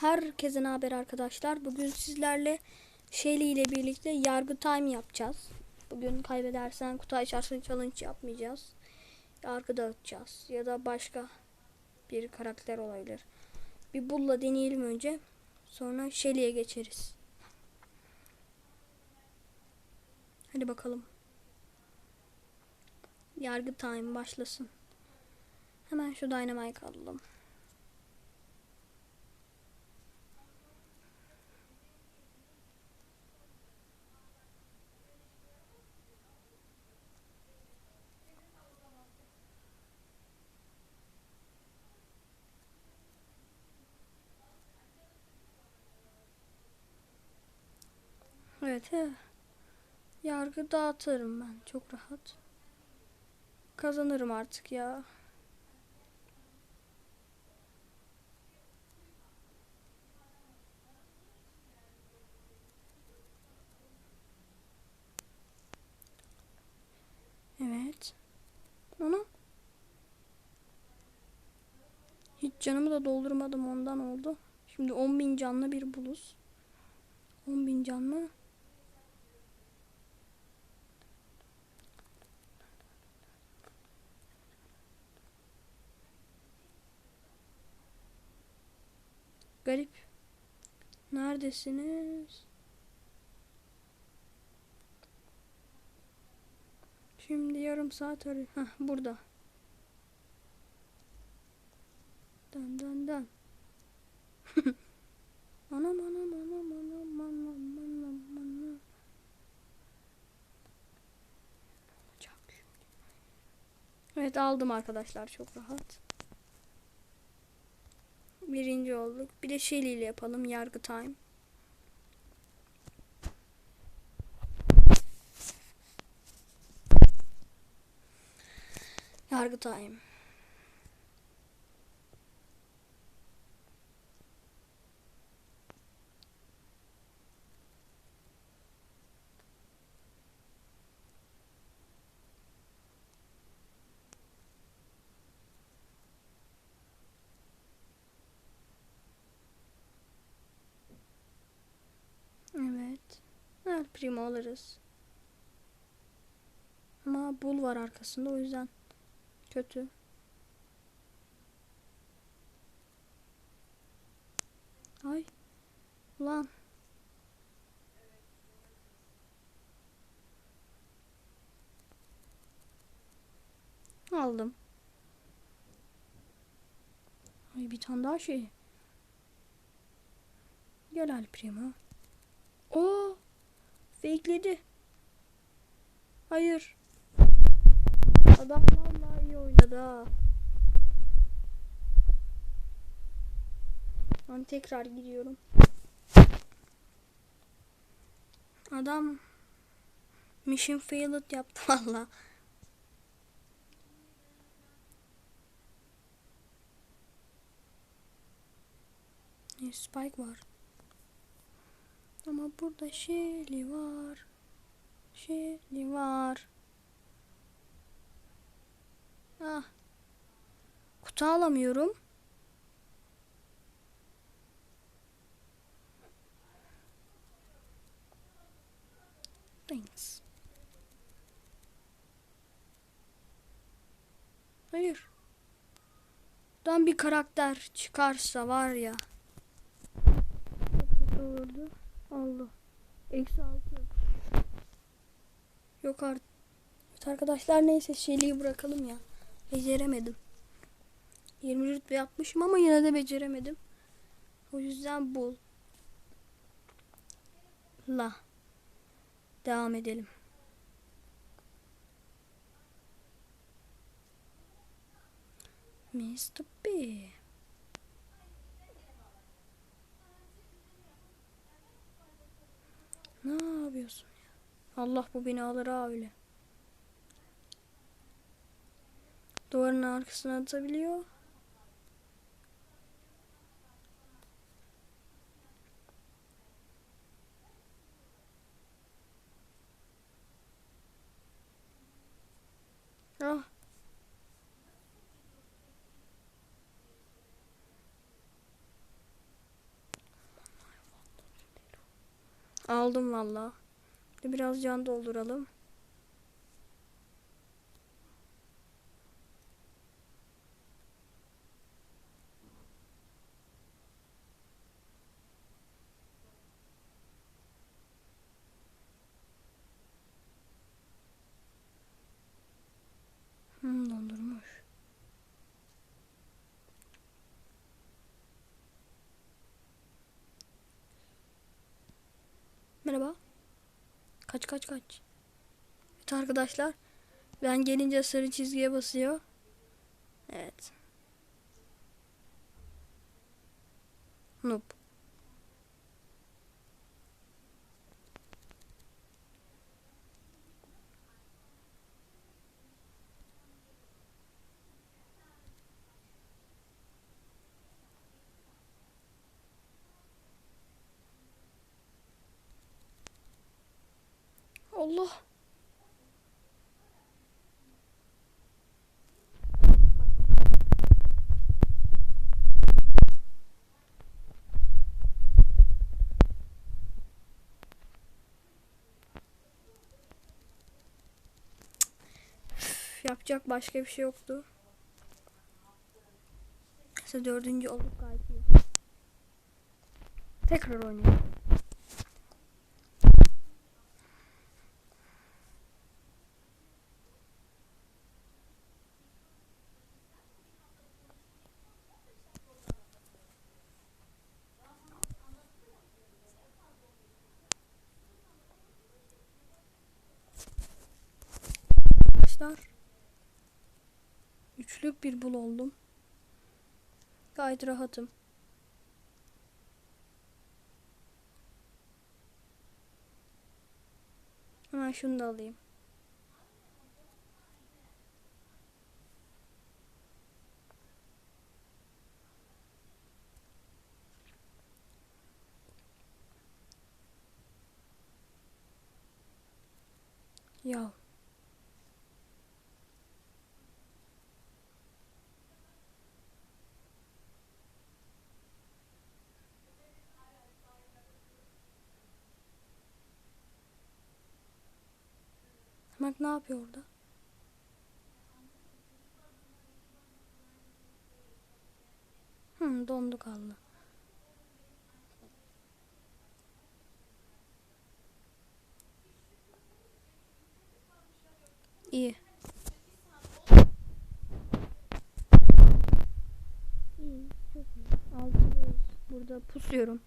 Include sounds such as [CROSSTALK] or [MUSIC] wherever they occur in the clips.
Herkese haber arkadaşlar? Bugün sizlerle Shelly ile birlikte yargı time yapacağız. Bugün kaybedersen kutu açarsın challenge yapmayacağız. Yargı dağıtacağız. Ya da başka bir karakter olabilir. Bir bulla deneyelim önce. Sonra Shelly'e geçeriz. Hadi bakalım. Yargı time başlasın. Hemen şu dynamite alalım. Evet he. Yargı dağıtırım ben çok rahat. Kazanırım artık ya. Evet. Onu hiç canımı da doldurmadım ondan oldu. Şimdi 10.000 canlı bir buluz. 10.000 canlı. Garip. Neredesiniz? Şimdi yarım saat arıyor. Heh, burada. Dön dön dön. [LAUGHS] anam anam anam anam anam anam anam. Evet aldım arkadaşlar çok rahat. Birinci olduk. Bir de Shelly ile yapalım. Yargı time. Yargı time. Evet. El primo alırız. Ama bul var arkasında o yüzden kötü. Ay. Ulan. Aldım. Ay bir tane daha şey. Gel Al Primo. O fakeledi. Hayır. Adam vallahi iyi oynadı ha. Ben tekrar gidiyorum. Adam mission failed yaptı valla. Spike var. Ama burada Shelly var. Shelly var. Ah. Kutu alamıyorum. Thanks. Hayır. Dan bir karakter çıkarsa var ya. Çok kötü olurdu. Allah. Eksi altı. Yok artık. Evet arkadaşlar neyse Shelly'yi bırakalım ya. Beceremedim. 20 rütbe yapmışım ama yine de beceremedim. O yüzden bul. La. Devam edelim. Mr. B. Ne yapıyorsun ya? Allah bu binaları öyle. Duvarın arkasına atabiliyor. Ah. Aldım valla. Biraz can dolduralım. Hmm, dondurmuş. Merhaba. Kaç kaç kaç. Evet arkadaşlar. Ben gelince sarı çizgiye basıyor. Evet. Noob. Allah. Yapacak başka bir şey yoktu. İşte dördüncü olduk iyi. Tekrar oynayalım. Arkadaşlar. Üçlük bir bul oldum. Gayet rahatım. Hemen şunu da alayım. Ya Bak ne yapıyor orada? Hmm, dondu kaldı. İyi. İyi, çok iyi. Altındayız. Burada pusuyorum.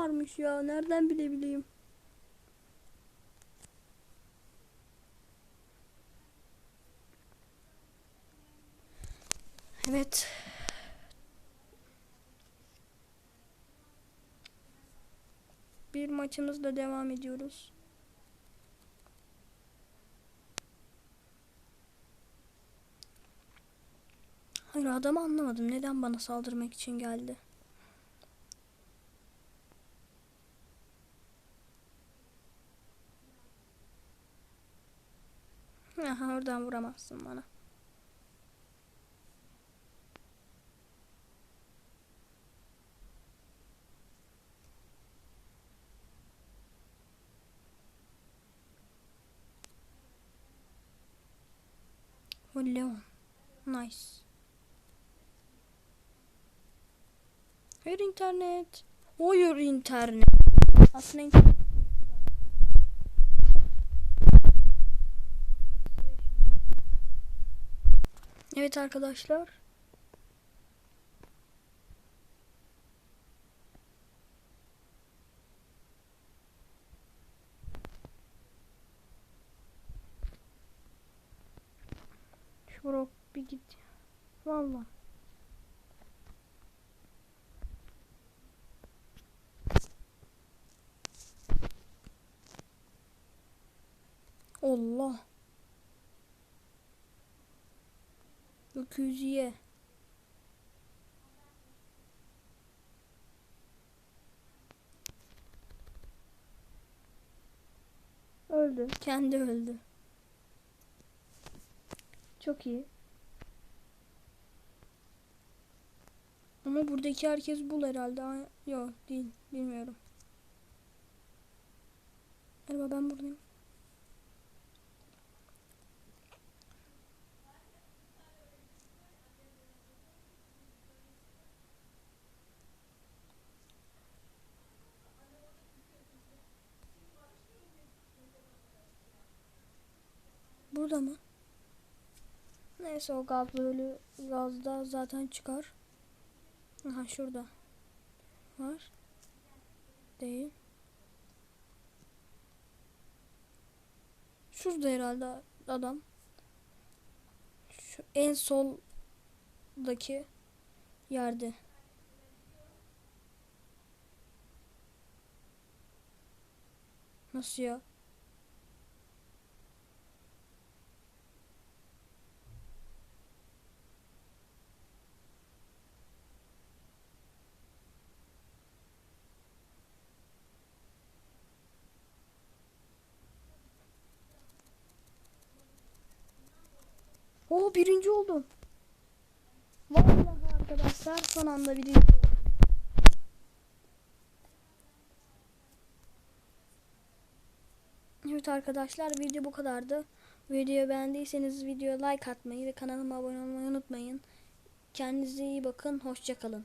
Varmış ya. Nereden bilebileyim? Evet. Bir maçımızla devam ediyoruz. Hayır adamı anlamadım. Neden bana saldırmak için geldi? Aha oradan vuramazsın bana. O Leon. Nice. Hayır internet. Hayır internet. Aslında internet. Evet arkadaşlar. Şu bir git. Valla. Allah. Öküzüye. öldü. Kendi öldü. Çok iyi. Ama buradaki herkes bul herhalde. Yok değil. Bilmiyorum. Merhaba ben buradayım. Burada mı? Neyse o gaz böyle gazda zaten çıkar. Aha şurada. Var. Değil. Şurada herhalde adam. Şu en soldaki yerde. Nasıl ya? Oo birinci oldum. Vallahi arkadaşlar son anda birinci oldum. Evet arkadaşlar video bu kadardı. Videoyu beğendiyseniz videoya like atmayı ve kanalıma abone olmayı unutmayın. Kendinize iyi bakın. Hoşçakalın.